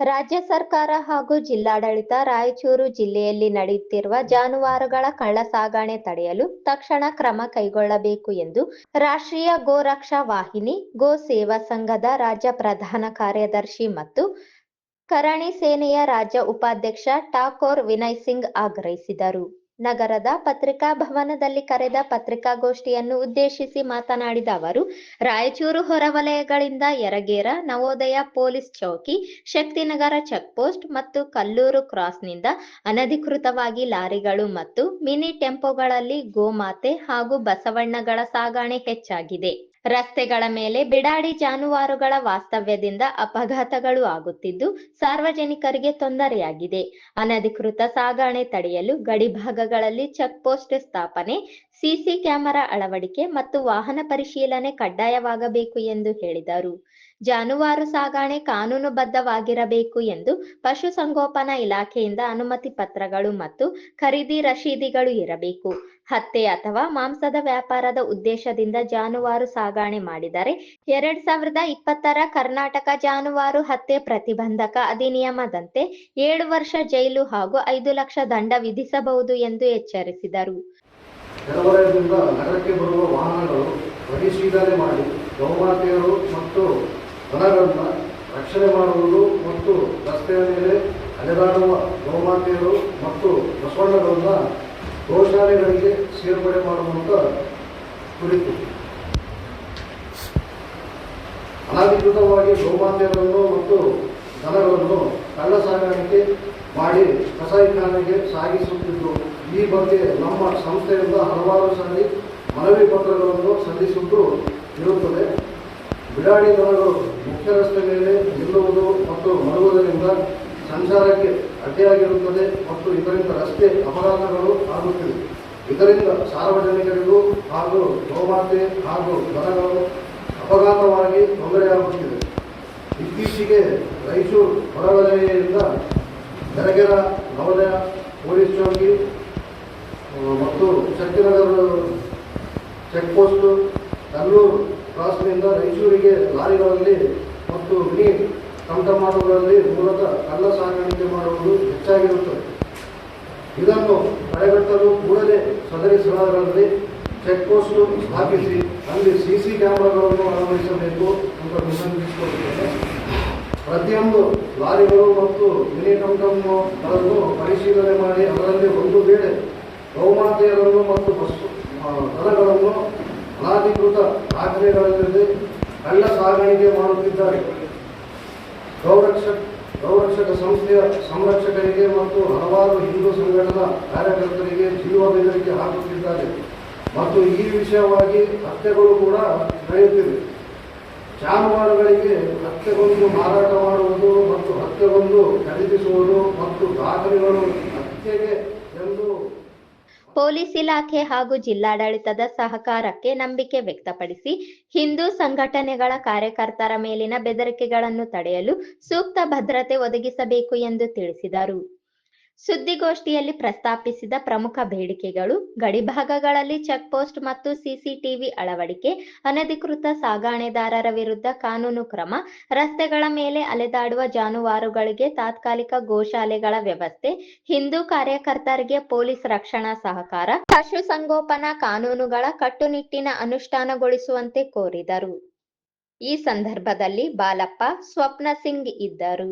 ರಾಜ್ಯ ಸರ್ಕಾರ ಹಾಗೂ ಜಿಲ್ಲಾಡಳಿತ ರಾಯಚೂರು ಜಿಲ್ಲೆಯಲ್ಲಿ ನಡೆಯುತ್ತಿರುವ ಜಾನುವಾರುಗಳ ಕಳ್ಳಸಾಗಣೆ ತಡೆಯಲು ತಕ್ಷಣ ಕ್ರಮ ಕೈಗೊಳ್ಳಬೇಕು ಎಂದು ರಾಷ್ಟ್ರೀಯ ಗೋರಕ್ಷಾ ವಾಹಿನಿ, ಗೋ ಸೇವಾ ಸಂಘದ ರಾಜ್ಯ ಪ್ರಧಾನ ಕಾರ್ಯದರ್ಶಿ ಮತ್ತು ಕರಣಿ ಸೇನೆಯ ರಾಜ್ಯ ಉಪಾಧ್ಯಕ್ಷ ಠಾಕೋರ್ ವಿನಯ್ ಸಿಂಗ್ ಆಗ್ರಹಿಸಿದರು. ನಗರದ ಪತ್ರಿಕಾ ಭವನದಲ್ಲಿ ಕರೆದ ಪತ್ರಿಕಾಗೋಷ್ಠಿಯನ್ನು ಉದ್ದೇಶಿಸಿ ಮಾತನಾಡಿದ ಅವರು, ರಾಯಚೂರು ಹೊರವಲಯಗಳಿಂದ ಯರಗೇರ ನವೋದಯ ಪೊಲೀಸ್ ಚೌಕಿ, ಶಕ್ತಿನಗರ ಚೆಕ್ಪೋಸ್ಟ್ ಮತ್ತು ಕಲ್ಲೂರು ಕ್ರಾಸ್ನಿಂದ ಅನಧಿಕೃತವಾಗಿ ಲಾರಿಗಳು ಮತ್ತು ಮಿನಿ ಟೆಂಪೋಗಳಲ್ಲಿ ಗೋಮಾತೆ ಹಾಗೂ ಬಸವಣ್ಣಗಳ ಸಾಗಣೆ ಹೆಚ್ಚಾಗಿದೆ. ರಸ್ತೆಗಳ ಮೇಲೆ ಬಿಡಾಡಿ ಜಾನುವಾರುಗಳ ವಾಸ್ತವ್ಯದಿಂದ ಅಪಘಾತಗಳು ಆಗುತ್ತಿದ್ದು ಸಾರ್ವಜನಿಕರಿಗೆ ತೊಂದರೆಯಾಗಿದೆ. ಅನಧಿಕೃತ ಸಾಗಣೆ ತಡೆಯಲು ಗಡಿಭಾಗಗಳಲ್ಲಿ ಚೆಕ್ ಪೋಸ್ಟ್ ಸ್ಥಾಪನೆ, ಸಿಸಿ ಕ್ಯಾಮೆರಾ ಅಳವಡಿಕೆ ಮತ್ತು ವಾಹನ ಪರಿಶೀಲನೆ ಕಡ್ಡಾಯವಾಗಬೇಕು ಎಂದು ಹೇಳಿದರು. ಜಾನುವಾರು ಸಾಗಣೆ ಕಾನೂನುಬದ್ಧವಾಗಿರಬೇಕು ಎಂದು ಪಶುಸಂಗೋಪನಾ ಇಲಾಖೆಯಿಂದ ಅನುಮತಿ ಪತ್ರಗಳು ಮತ್ತು ಖರೀದಿ ರಶೀದಿಗಳು ಇರಬೇಕು. ಹತ್ತೆ ಅಥವಾ ಮಾಂಸದ ವ್ಯಾಪಾರದ ಉದ್ದೇಶದಿಂದ ಜಾನುವಾರು ಸಾಗಣೆ ಮಾಡಿದರೆ ಎರಡ್ ಸಾವಿರದ ಇಪ್ಪತ್ತರ ಕರ್ನಾಟಕ ಜಾನುವಾರು ಹತ್ಯೆ ಪ್ರತಿಬಂಧಕ ಅಧಿನಿಯಮದಂತೆ ಏಳು ವರ್ಷ ಜೈಲು ಹಾಗೂ ಐದು ಲಕ್ಷ ದಂಡ ವಿಧಿಸಬಹುದು ಎಂದು ಎಚ್ಚರಿಸಿದರು. ಬರುವ ವಾಹನಗಳು ಮಾಡಿ ಗೋಮಾತೆಯರು ಮತ್ತು ದನಗಳನ್ನು ರಕ್ಷಣೆ ಮಾಡುವುದು ಮತ್ತು ರಸ್ತೆಯ ಮೇಲೆ ಅಲೆದಾಡುವ ಗೋಮಾತೆಯರು ಮತ್ತು ಬಸವಣ್ಣಗಳನ್ನು ಗೋಶಾಲೆಗಳಿಗೆ ಸೇರ್ಪಡೆ ಮಾಡುವಂಥ ಕುರಿತು. ಅನಧಿಕೃತವಾಗಿ ಗೋಮಾತೆಯರನ್ನು ಮತ್ತು ದನಗಳನ್ನು ಕಳ್ಳ ಸಾಗಾಣಿಕೆ ಮಾಡಿ ಕಸಾಯಿಖಾನೆಗೆ ಸಾಗಿಸುತ್ತಿದ್ದು, ಈ ಬಗ್ಗೆ ನಮ್ಮ ಸಂಸ್ಥೆಯಿಂದ ಹಲವಾರು ಸಾರಿ ಮನವಿ ಪತ್ರಗಳನ್ನು ಸಲ್ಲಿಸಿದ್ದು ಇರುತ್ತದೆ. ಬಿಡಾಡಿ ದನಗಳು ಮುಖ್ಯ ರಸ್ತೆ ಮೇಲೆ ನಿಲ್ಲುವುದು ಮತ್ತು ಮಲಗುವುದರಿಂದ ಸಂಚಾರಕ್ಕೆ ಅಡ್ಡಿಯಾಗಿರುತ್ತದೆ ಮತ್ತು ಇದರಿಂದ ರಸ್ತೆ ಅಪಘಾತಗಳು ಆಗುತ್ತಿವೆ. ಇದರಿಂದ ಸಾರ್ವಜನಿಕರಿಗೂ ಹಾಗೂ ಗೋಮಾತೆ ಹಾಗೂ ದನಗಳು ಅಪಘಾತವಾಗಿ ತೊಂದರೆಯಾಗುತ್ತಿದೆ ಇತ್ತೀಚೆಗೆ ರಾಯಚೂರು ಹೊರವಲಯದಿಂದ ಬೆಳಗೆರ ನವೋದಯ, ಪೊಲೀಸ್ ಚೌಕಿ ಮತ್ತು ಶಕ್ತಿನಗರ ಚೆಕ್ ಪೋಸ್ಟು ಕಲ್ಲೂರು ಕ್ರಾಸ್ನಿಂದ ರಾಯಚೂರಿಗೆ ಲಾರಿಗಳಲ್ಲಿ ಮತ್ತು ಮಿನಿ ಟಂಟಮಾಟುಗಳಲ್ಲಿ ಮೂಲತಃ ಕಳ್ಳ ಸಾಗಾಣಿಕೆ ಮಾಡುವುದು ಹೆಚ್ಚಾಗಿರುತ್ತದೆ. ಇದನ್ನು ತಡೆಗಟ್ಟಲು ಕೂಡಲೇ ಸದರಿ ಸ್ಥಳಗಳಲ್ಲಿ ಚೆಕ್ ಪೋಸ್ಟ್ ಸ್ಥಾಪಿಸಿ ಅಲ್ಲಿ ಸಿ ಸಿ ಕ್ಯಾಮ್ರಾಗಳನ್ನು ಅಳವಡಿಸಬೇಕು ಅಂತ ವಿನಂತಿಸಿಕೊಳ್ಳುತ್ತೇನೆ ಪ್ರತಿಯೊಂದು ಲಾರಿಗಳು ಮತ್ತು ಮಿನಿ ಟಮ್ಟಮ್ಗಳನ್ನು ಪರಿಶೀಲನೆ ಮಾಡಿ ಅದರಲ್ಲಿ ಒಂದು ವೇಳೆ ಗೌಮಾತೆಯರನ್ನು ಮತ್ತು ಬಸ್ ಆ, ದನಗಳನ್ನು ಅನಾಧಿಕೃತ ದಾಖಲೆಗಳಿಲ್ಲದೆ ಕಳ್ಳ ಸಾಗಾಣಿಕೆ ಮಾಡುತ್ತಿದ್ದಾರೆ. ಗೌರಕ್ಷಕ ಗೌರಕ್ಷಕ ಸಂಸ್ಥೆಯ ಸಂರಕ್ಷಕರಿಗೆ ಮತ್ತು ಹಲವಾರು ಹಿಂದೂ ಸಂಘಟನಾ ಕಾರ್ಯಕರ್ತರಿಗೆ ಜೀವ ಬೆದರಿಕೆ ಹಾಕುತ್ತಿದ್ದಾರೆ. ಮತ್ತು ಈ ವಿಷಯವಾಗಿ ಹತ್ಯೆಗಳು ಕೂಡ ನಡೆಯುತ್ತಿವೆ. ಜಾನುವಾರುಗಳಿಗೆ ಹತ್ಯೆಗೊಂದು ಮಾರಾಟ ಮಾಡುವುದು ಮತ್ತು ಹತ್ಯೆಗೊಂದು ಖರೀದಿಸುವುದು ಮತ್ತು ದಾಖಲೆಗಳು ಹತ್ಯೆಗೆ ಎಂದು ಪೊಲೀಸ್ ಇಲಾಖೆ ಹಾಗೂ ಜಿಲ್ಲಾಡಳಿತದ ಸಹಕಾರಕ್ಕೆ ನಂಬಿಕೆ ವ್ಯಕ್ತಪಡಿಸಿ ಹಿಂದೂ ಸಂಘಟನೆಗಳ ಕಾರ್ಯಕರ್ತರ ಮೇಲಿನ ಬೆದರಿಕೆಗಳನ್ನು ತಡೆಯಲು ಸೂಕ್ತ ಭದ್ರತೆ ಒದಗಿಸಬೇಕು ಎಂದು ತಿಳಿಸಿದರು. ಸುದ್ದಿಗೋಷ್ಠಿಯಲ್ಲಿ ಪ್ರಸ್ತಾಪಿಸಿದ ಪ್ರಮುಖ ಬೇಡಿಕೆಗಳು, ಗಡಿಭಾಗಗಳಲ್ಲಿ ಚೆಕ್ ಪೋಸ್ಟ್ ಮತ್ತು ಸಿಸಿಟಿವಿ ಅಳವಡಿಕೆ, ಅನಧಿಕೃತ ಸಾಗಾಣೆದಾರರ ವಿರುದ್ಧ ಕಾನೂನು ಕ್ರಮ, ರಸ್ತೆಗಳ ಮೇಲೆ ಅಲೆದಾಡುವ ಜಾನುವಾರುಗಳಿಗೆ ತಾತ್ಕಾಲಿಕ ಗೋಶಾಲೆಗಳ ವ್ಯವಸ್ಥೆ, ಹಿಂದೂ ಕಾರ್ಯಕರ್ತರಿಗೆ ಪೊಲೀಸ್ ರಕ್ಷಣಾ ಸಹಕಾರ, ಪಶುಸಂಗೋಪನಾ ಕಾನೂನುಗಳ ಕಟ್ಟುನಿಟ್ಟಿನ ಅನುಷ್ಠಾನಗೊಳಿಸುವಂತೆ ಕೋರಿದರು. ಈ ಸಂದರ್ಭದಲ್ಲಿ ಬಾಲಪ್ಪ, ಸ್ವಪ್ನ ಸಿಂಗ್ ಇದ್ದರು.